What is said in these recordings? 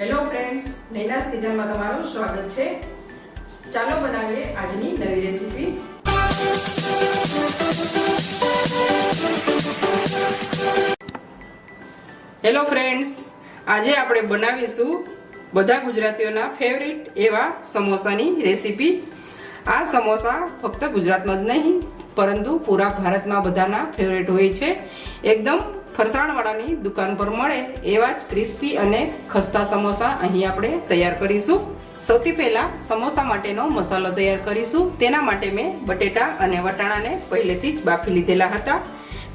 Hello friends નૈનાસ કિચનમાં તમારું સ્વાગત છે. ચાલો બનાવીએ આજની નવી રેસીપી હેલો ફ્રેન્ડ્સ આજે આપણે બનાવીશું બધા ગુજરાતીઓના ફેવરિટ એવા સમોસાની રેસીપી આ સમોસા ફક્ત ગુજરાતમાં જ નહીં, પરંતુ પૂરા ભારતમાં બધાના ફેવરેટ હોય છે. એકદમ ફરસાણવાળાની દુકાન પર મળે એવા જ ક્રિસ્પી અને ખસ્તા સમોસા અહીં આપણે તૈયાર કરીશું. સૌથી પહેલા સમોસા માટેનો મસાલો તૈયાર કરીશું. તેના માટે મેં બટેટા અને વટાણાને પહેલેથી જ બાફી લીધેલા હતા,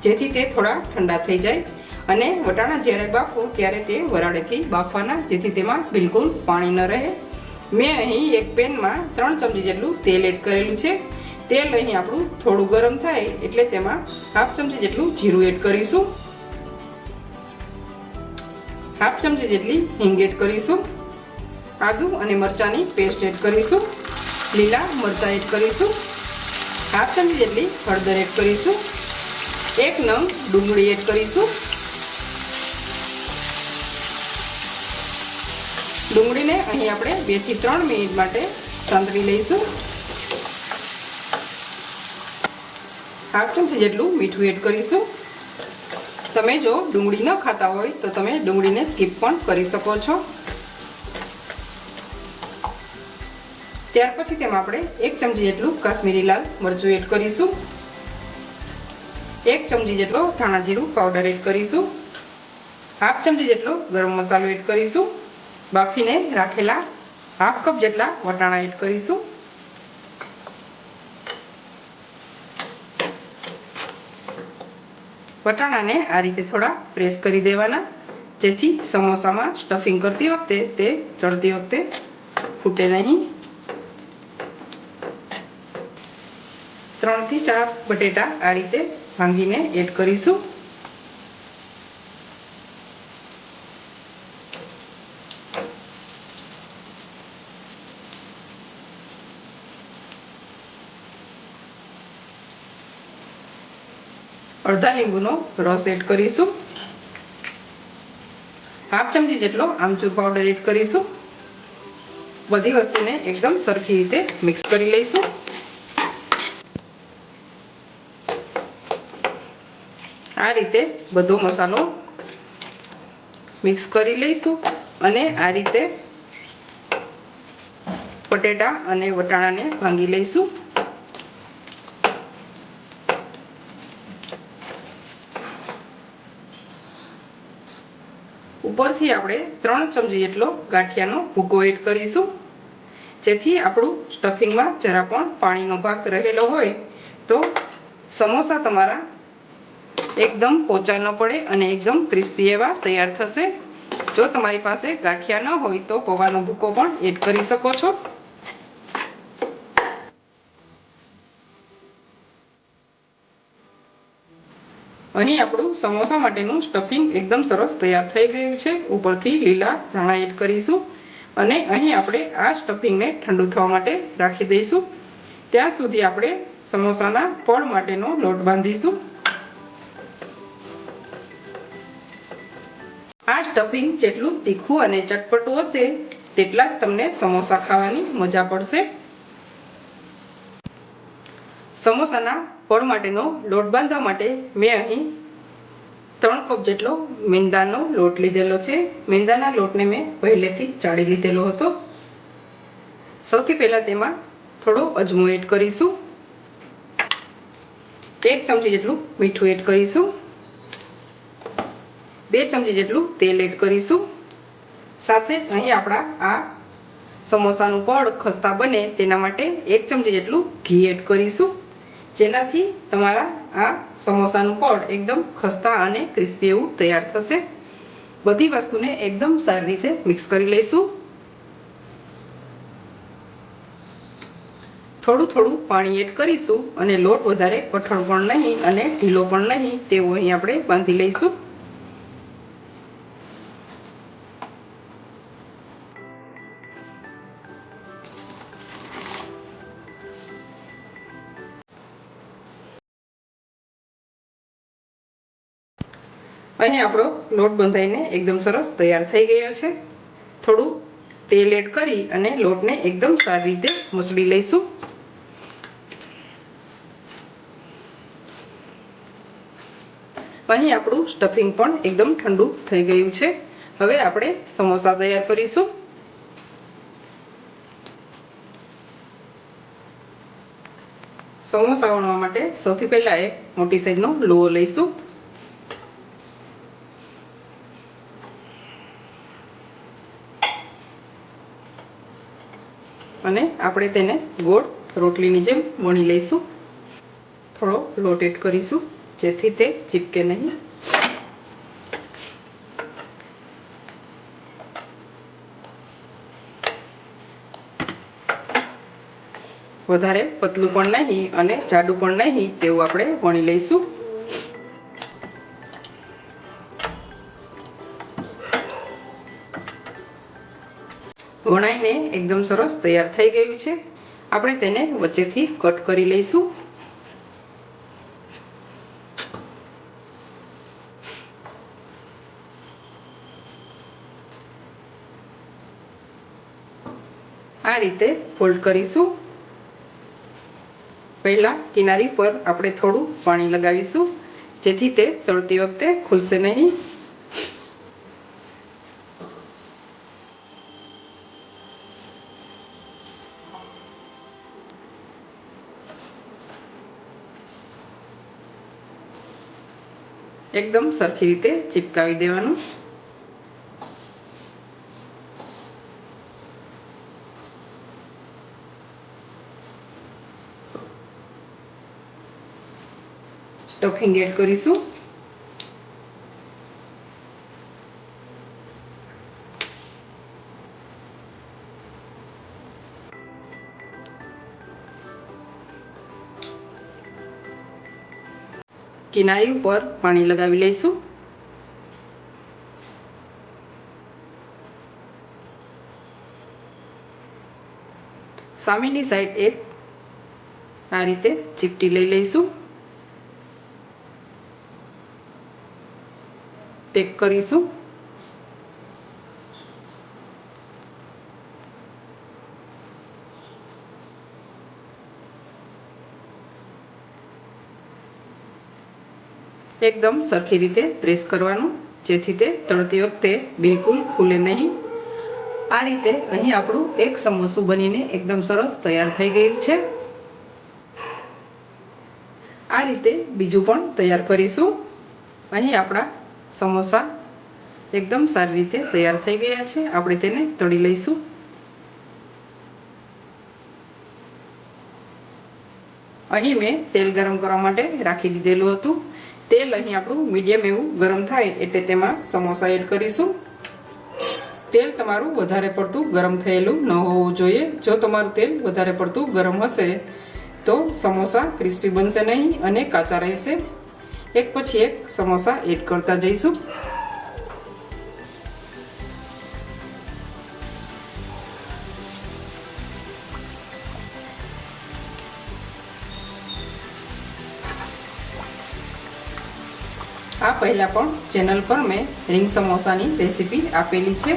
જેથી તે થોડા ઠંડા થઈ જાય. અને વટાણા જ્યારે બાફો ત્યારે તે વરાળેથી બાફવાના, જેથી તેમાં બિલકુલ પાણી ન રહે. મેં અહીં એક પેનમાં ત્રણ ચમચી જેટલું તેલ એડ કરેલું છે. તેલ અહીં આપણું થોડું ગરમ થાય એટલે તેમાં હાફ ચમચી જેટલું જીરું એડ કરીશું. હાફ ચમચી જેટલી હિંગ એડ કરીશું, આદુ અને મરચાંની પેસ્ટ એડ કરીશું, લીલા મરચાં એડ કરીશું હાફ ચમચી જેટલી હળદર એડ કરીશું, એક નંગ ડુંગળી એડ કરીશું. ડુંગળીને અહીં આપણે બેથી ત્રણ મિનિટ માટે સાંતળી લઈશું. હાફ ચમચી જેટલું મીઠું એડ કરીશું. તમે જો ડુંગળી ન ખાતા હોય તો તમે ડુંગળીને સ્કીપ પણ કરી શકો છો. ત્યાર પછી તેમાં આપણે એક ચમચી જેટલું કાશ્મીરી લાલ મરચું એડ કરીશું. એક ચમચી જેટલો ધાણા જીરું પાવડર એડ કરીશું. હાફ ચમચી જેટલો ગરમ મસાલો એડ કરીશું. બાફીને રાખેલા હાફ કપ જેટલા વટાણા એડ કરીશું. વટાણાને આ રીતે થોડા પ્રેસ કરી દેવાના. જેથી સમોસામાં સ્ટફિંગ કરતી વખતે તે ચડતી વખતે ફૂટે નહીં. ત્રણથી ચાર બટેટા આ રીતે ભાંગીને એડ કરીશું. અડધા લીંબુનો રસ એડ કરીશું. હાફ ચમચી જેટલો આમચૂર પાવડર એડ કરીશું. બધી વસ્તુને એકદમ સરખી રીતે મિક્સ કરી લઈશું. આ રીતે બધો મસાલો મિક્સ કરી લઈશું અને આ રીતે બટેટા અને વટાણાને ભાંગી લઈશું. ઉપરથી આપણે ત્રણ ચમચી જેટલો ગાંઠિયાનો ભૂકો એડ કરીશું. જેથી આપણું સ્ટફિંગમાં જરા પણ પાણીનો ભાગ રહેલો હોય તો સમોસા તમારા એકદમ પોચા ન પડે અને એકદમ ક્રિસ્પી એવા તૈયાર થશે. જો તમારી પાસે ગાંઠિયા ન હોય તો પૌવાનો ભૂકો પણ એડ કરી શકો છો. અહીં આપણું સમોસા માટેનું સ્ટફિંગ એકદમ સરસ તૈયાર થઈ ગયું છે. ઉપરથી લીલા ધાણા એડ કરીશું અને અહીં આપણે આ સ્ટફિંગને ઠંડુ થવા માટે રાખી દઈશું. ત્યાં સુધી આપણે સમોસાના ફળ માટેનો લોટ બાંધીશું. આ સ્ટફિંગ જેટલું તીખું અને ચટપટું હશે, તેટલા જ તમને સમોસા ખાવાની મજા પડશે. સમોસાના પડ માટેનો લોટ બાંધવા માટે મેં અહીં ત્રણ કપ જેટલો મેંદાનો લોટ લીધેલો છે. મેંદાના લોટને મેં પહેલેથી ચાળી લીધેલો હતો. સૌથી પહેલાં તેમાં થોડો અજમો એડ કરીશું. એક ચમચી જેટલું મીઠું એડ કરીશું. બે ચમચી જેટલું તેલ એડ કરીશું. સાથે અહીં આપણા આ સમોસાનું પડ ખસ્તા બને તેના માટે એક ચમચી જેટલું ઘી એડ કરીશું. જેનાથી તમારા આ સમોસાનું પડ એકદમ ખસ્તા અને ક્રિસ્પી એવું તૈયાર થશે. બધી વસ્તુને એકદમ સારી રીતે મિક્સ કરી લઈશું. થોડું થોડું પાણી એડ કરીશું અને લોટ વધારે કઠણ પણ નહીં અને ઢીલો પણ નહીં તેવું અહીં આપણે બાંધી લઈશું. અહીં આપણો લોટ બંધાઈને એકદમ સરસ તૈયાર થઈ ગયો છે. થોડું તેલ એડ કરી અને લોટને એકદમ સારી રીતે મસળી લઈશું. અહીં આપણું સ્ટફિંગ પણ એકદમ ઠંડુ થઈ ગયું છે. હવે આપણે સમોસા તૈયાર કરીશું. સમોસા વણવા માટે સૌથી પહેલા એક મોટી સાઈઝનો લોહો લઈશું. અને આપણે તેને ગોળ રોટલીની જેમ વણી લઈશું. થોડો લોટ કરીશું, જેથી તે ચીપકે નહીં. વધારે પતલું પણ નહીં અને જાડું પણ નહીં, તેવું આપણે વણી લઈશું. વણાઈને એકદમ સરસ તૈયાર થઈ ગયું છે. આપણે તેને વચ્ચેથી કટ કરી લઈશું. આ રીતે ફોલ્ડ કરીશું. પહેલા કિનારી પર આપણે થોડું પાણી લગાવીશું, જેથી તે તળતી વખતે ખુલશે નહીં. એકદમ સરખી રીતે ચિપકાવી દેવાનું. સ્ટફિંગ એડ કરીશું. કિનારી ઉપર પાણી લગાવી લઈશું. સામેની સાઈડ એક આ રીતે ચીપટી લઈ લઈશું. પેક કરીશું. એકદમ સરખી રીતે પ્રેસ કરવાનું, જેથી તે તળતી વખતે બિલકુલ ખુલે નહીં. આ રીતે અહીં આપણું એક સમોસું બનીને એકદમ સરસ તૈયાર થઈ ગયું છે. આ રીતે બીજું પણ તૈયાર કરીશું. અહીં આપણા સમોસા એકદમ સારી રીતે તૈયાર થઈ ગયા છે. આપણે તેને તળી લઈશું. અહીં મેં તેલ ગરમ કરવા માટે રાખી દીધેલું હતું. તેલ અહીં આપણું મીડિયમ એવું ગરમ થાય એટલે તેમાં સમોસા એડ કરીશું. તેલ તમારું વધારે પડતું ગરમ થયેલું ન હોવું જોઈએ. જો તમારું તેલ વધારે પડતું ગરમ હશે, તો સમોસા ક્રિસ્પી બનશે નહીં અને કાચા રહેશે. એક પછી એક સમોસા એડ કરતા જઈશું. આ પહેલાં પણ ચેનલ પર મેં રીંગ સમોસાની રેસીપી આપેલી છે.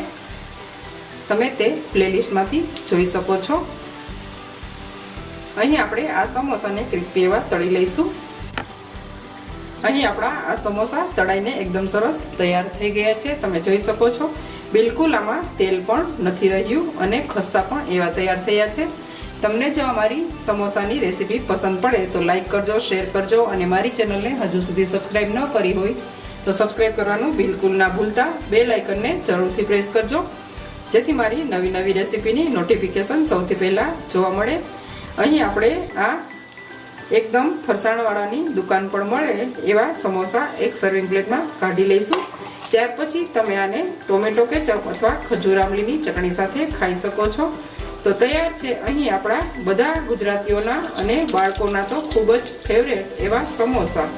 તમે તે પ્લેલિસ્ટમાંથી જોઈ શકો છો. અહીં આપણે આ સમોસાને ક્રિસ્પી એવા તળી લઈશું. અહીં આપણા આ સમોસા તળાઈને એકદમ સરસ તૈયાર થઈ ગયા છે. તમે જોઈ શકો છો. બિલકુલ આમાં તેલ પણ નથી રહ્યું અને ખસ્તા પણ એવા તૈયાર થયા છે. તમને જો અમારી સમોસાની રેસીપી પસંદ પડે તો લાઈક કરજો, શેર કરજો અને મારી ચેનલને હજુ સુધી સબસ્ક્રાઈબ ન કરી હોય તો સબસ્ક્રાઈબ કરવાનું બિલકુલ ના ભૂલતા. બે લાઇકનને જરૂરથી પ્રેસ કરજો. જેથી મારી નવી નવી રેસીપીની નોટિફિકેશન સૌથી પહેલાં જોવા મળે. અહીં આપણે આ એકદમ ફરસાણવાળાની દુકાન પણ મળે એવા સમોસા એક સર્વિંગ પ્લેટમાં કાઢી લઈશું. ત્યાર પછી તમે આને ટોમેટો કેચઅપ અથવા ખજૂર આમલીની ચટણી સાથે ખાઈ શકો છો. તો તૈયાર છે. અહીં આપણા બધા ગુજરાતીઓના અને બાળકોના તો ખૂબ જ ફેવરેટ એવા સમોસા.